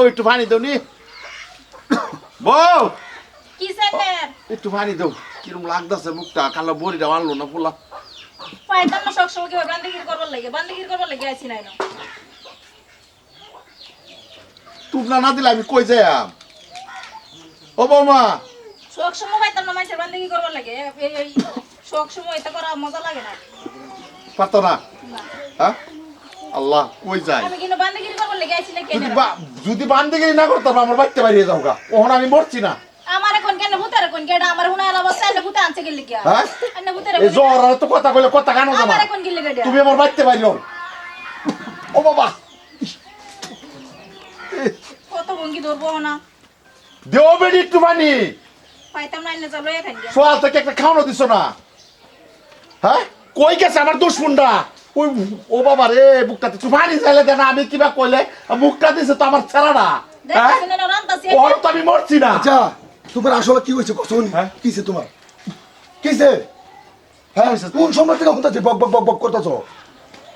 বউ একটু পানি দাও নি। বউ! কি স্যার? একটু পানি দাও। কিরম লাগতেছে মুখটা? কালো বড়িটা আনলো না পোলা? পাইতাম না সবসময় কেউ বান্দিগিরি করবার লাগে? বান্দিগিরি করবার লাগে আইছি নাই না তুবলা না দিলে আমি কই যাইম ও বৌমা! সব সময় পাইতাম না মানুষের বান্দিগি করবার লাগে। এই এই সব সময় এটা করা মজা লাগে না। পারতো না? না। হ্যাঁ? আল্লাহ কই যায়? আমি কিন্তু বান্দিগিরি করবার লাগে আইছি না কেন? যদি বান্দিগিরি না করতাম আমার বাড়িতে বাড়িয়ে যাও গা। ওখানে আমি মরছি না। আমার এখন কেন ভূতের কোন কেডা? আমার এনে ভূতে আনছে গেলি কি হ্যাঁ? এনে ভূতের এই জ্বর আর তো কথা কইলে কথা কেন জানা আমার এখন গেলি গেডা তুমি আমার বাড়িতে বাড়িও ও বাবা। কত ভঙ্গি ধরবো না দেও বেডি একটু পানি পাইতাম না এনে চলো এখান সোয়াল থেকে একটা খাওয়ানো দিছো না। হ্যাঁ? কই গেছে আমার দুশ্মনটা ওই ও বাবা রে একটু পানি চাইলে দেন আমি কিবা কইলে মুখটা দিছে তো আমার ছেড়াটা হ্যাঁ? না ওর তো আমি মরছি না। আচ্ছা তোমার আসলে কি হয়েছে কখন হ্যাঁ? কিসে তোমার? কিসে হ্যাঁ কোন সময় থেকে হতাছে বক বক বক বক করতেছো?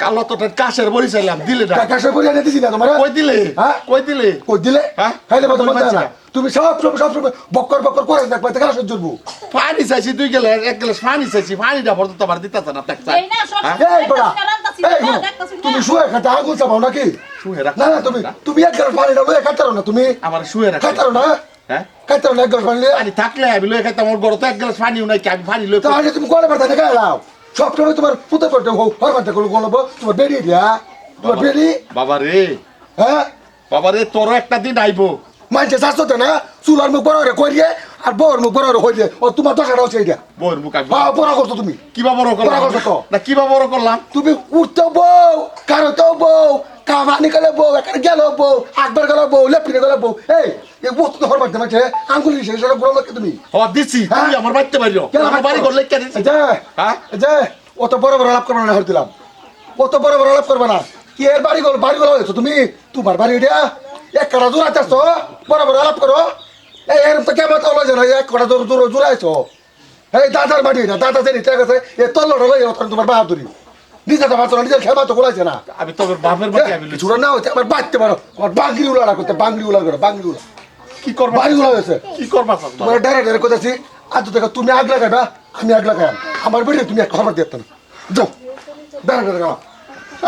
কালো তো কাশের বড়ি চাইলাম দিলে না। কাকাশে করে এনে দিছি না তোমার? কই দিলে? হ্যাঁ? কই দিলে? কই দিলে? হ্যাঁ? খাইলে বাদ পাচ্ছি না। তুমি সব সব সময় বক্কর বক্কর করে দেখবা তে কারা সহ্য করব পানি চাইছি দুই গেলে এক গ্লাস পানি চাইছি পানিটা ভরতে তোমার দিতেছে না দেখছ। এই না সব হ্যাঁ? এই বড়া তুমি শুয়ে খাতে আগুন চাপাও নাকি? শুয়ে রাখ না না তুমি তুমি এক গ্লাস পানি লয়ে খাইতারো না তুমি। আমার শুয়ে রাখ। খাইতারো না? হ্যাঁ? খাইতারো না এক গ্লাস পানি লয়ে? পানি থাকলে আমি লয়ে খাইতাম আমার গরো তো এক গ্লাস পানিও নাই কি আমি পানি লয়ে তাহলে তুমি কোলে পাতা দেখা এলাও সব সময় তোমার পুতে পড়তে হোক হর করে গলব তোমার বেরিয়ে দিয়া তোমার বেরি বাবা রে। হ্যাঁ? বাবা রে তোর একটা দিন আইবো। মানছে তো না চুলার মুখ বড় করে করিয়ে আর বউর মুখ বড় করিয়ে ও তোমার দশাটা হচ্ছে এটা বউর মুখ আইবো। হ্যাঁ বড় করছ তুমি। কিবা বড় করলাম? না কিবা বড় করলাম? তুমি উঠতেও বউ কারোতেও বউ কামানি গেলে বউ এখানে গেল বউ আকবার গেল বউ লেপিনে গেল বউ। এই এই বস্তু তো হরবার দেবে আঙ্গুলি শেষ সেটা বড় লোক তুমি? ও দিছি হ্যাঁ? তুই আমার বাড়িতে কেন আমার বাড়ি করলে কে দিছি? যে হ্যাঁ? যে অত বড় বড় লাভ করবে না হর দিলাম। অত বড় বড় লাভ করবে না। কি এর বাড়ি গল বাড়ি গল হয়েছো তুমি? তোমার বাড়ি এটা এক কাটা জোড়া চাচ্ছ বড় বড় লাভ করো। এই এর তো কেমন তো লয় না এক কাটা জোর জোর জোড়াইছো এই দাদার বাড়ি না দাদা যে নিতে গেছে। এ তল্লটা তখন তোমার বাহাদুরি। নিজে তো পারছ না নিজের খেমা তো খোলাইছে না। আমি তোর বাপের বাড়ি আমি লইছি। ছোট না হচ্ছে আমার বাঁচতে পারো আমার বাংরি উলাড়া করতে বাংরি উলাড় করো বাংরি উলা কি করবা? বাড়ি উলা হয়েছে। কি করবা তোমরা? তোমার ডাইরে ডাইরে কোথাছি আজ দেখো তুমি আগ লাগাইবা আমি আগ লাগাইম আমার বেড়ে তুমি এক খবর দিয়ে না যাও ডাইরে ডাইরে গাও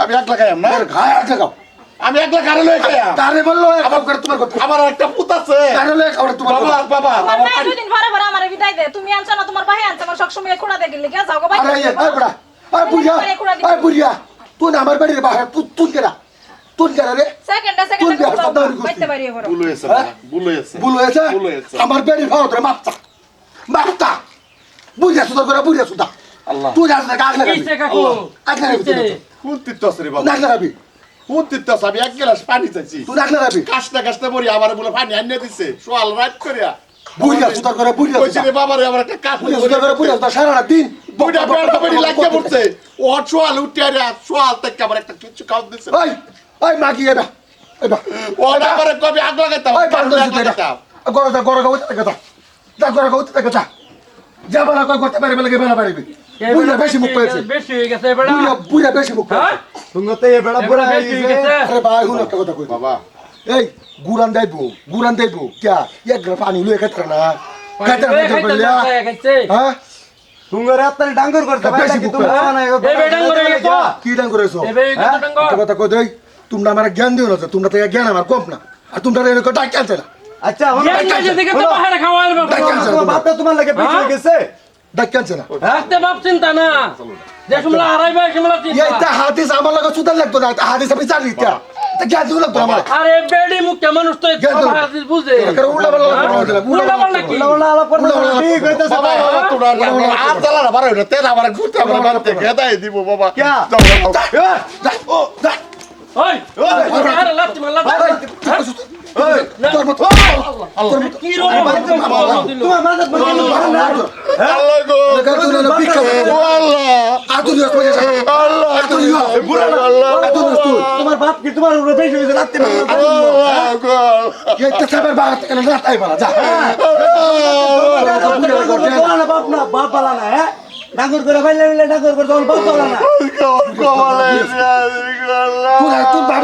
আমি একলা খাইয়াম না? ডাইরে গায়ে আগ লাগাও আমি একলা কারে লয়ে খাইয়াম? তারে বলল আমার করে তোমার কথা। আমার একটা পুত আছে। তারে লয়ে খাবার তোমার বাবা কথা। বাবা আমার দুদিন পরে পরে আমার বিদায় দে। তুমি আনছো না তোমার ভাই আনছে আমার সবসময় খোড়া দিয়ে গেলি যাও গো ভাই। আরে এই এই বড়া। আরে বুড়িয়া আরে বুড়িয়া তুই না আমার বাড়ির বাহির তুই তুই কেনা তুই কেনা রে? সেকেন্ডে তুই সেকেন্ডে বাইতে হ্যাঁ? ভুল হয়েছে ভুল হয়েছে? ভুল আমার বাড়ির ভাড়া ধরে মাপতা মাপতা বুড়িয়া সুদা করে বুড়িয়া সুদা আল্লাহ। তুই আসলে আগ লাগাবি? কিসে কাকু? লাগাবি কোন আছে রে বাবা? আগ লাগাবি? কোন আছে? আমি এক গ্লাস পানি চাইছি। তুই আগ লাগাবি? কাশটা কাশটা বলি আবার বলে পানি আনিয়ে দিছে। সোয়াল রাইট করিয়া। বুড়িয়া সুদা করে বুড়িয়া কইছি রে বাবা রে আমার একটা কাশ বুড়িয়া সুদা করে বুড়িয়া সুদা সারা দিন বুইটা বেড় তো বেড়ি লাগিয়ে পড়ছে। ও সোয়াল উঠিয়া রে সোয়াল থেকে আমার একটা কিছু খাওয়া দিছে। ওই ওই মাগি এবা এবা ও আমার কবি আগ লাগাইতাম ওই বান্দর গড় দা গড় গাউতে কথা দা গড় গাউতে কথা যাবা না কই করতে পারবে লাগে বেলা পারবি বুড়িয়া বেশি মুখ পেয়েছে। বেশি হয়ে গেছে এবারে। বুড়িয়া বেশি মুখ হ্যাঁ? এ বেড়া এবারে বেশি হয়ে গেছে। আরে ভাই হুন একটা কথা কই বাবা। এই গুরান দেবো গুরান দেবো ক্যা? এক গ্রাম পানি লুয়ে খাইতে না। খাইতে না খাইতে খাইতে হ্যাঁ? তুঙ্গরে আত্তারি ডাঙ্গর করতে পারে বুক তুমি নাই এ বেডাং করে গেছো কি ডাং করেছ এবে কত টাঙ্গ একটা কথা কই দেই তোমরা আমার জ্ঞান দিও না তোমরা তো জ্ঞান আমার কম না। আর তোমরা এরকম ডাক আনছে না। আচ্ছা আমার জ্ঞান মাঝে থেকে তো বাহিরে খাওয়ার ডাক আনছে তোমার। তোমার লাগে বেশি হয়ে? গেছে। ডাক আনছে না। হাতে বাপ চিন্তা না। যে সমলা হারাইবে সমলা চিন্তা। এইটা হাদিস আমার লাগে সুদার লাগতো না হাদিস আমি জানি তা। দিও লাগতো আমার? আরে বেডি মুখে মানুষ তো না। বুঝে। উল্টা হয়েছিল, উল্টা পাল্টা কি? উল্টা আলাপ করতে ঠিক হইতেছে বাবা তোরা আর জ্বালা না বারো তেল আমার ঘুরতে আমার বাড়িতে খেদাই দিব বাবা। যা, ও, যা। ওই আরে লাত্তি মার লাত্তি তোমার বাপ কি তোমার উপরে বেশি হয়েছে? রাত্রি বাত কেন রাত আই যা বাপ না বাপ পালা না হ্যাঁ ডাঙ্গর করে বাইলে মিলে ডাঙ্গর করে তোমার বাপ পালা না তুই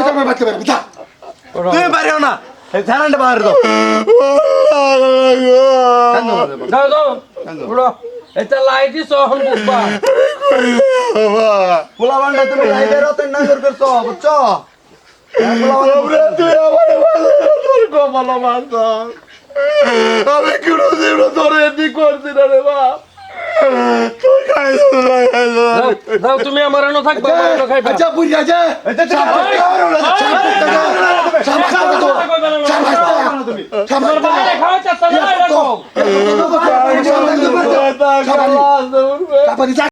তোমার বাচ্চা পারবি যা। তুমি পারিও না। যাও উড়ো এটা লাইটই সহন বুঝবা পোলা বান্ডা তুমি লাইভের অত নাঙ্গর করছ বুঝছ হ্যাঁ, আমি কোনো দিন তোর এমনি করছি না রে বাপ না তুমি আমার এনো থাকবা আচ্ছা বুঝি আছে তোমার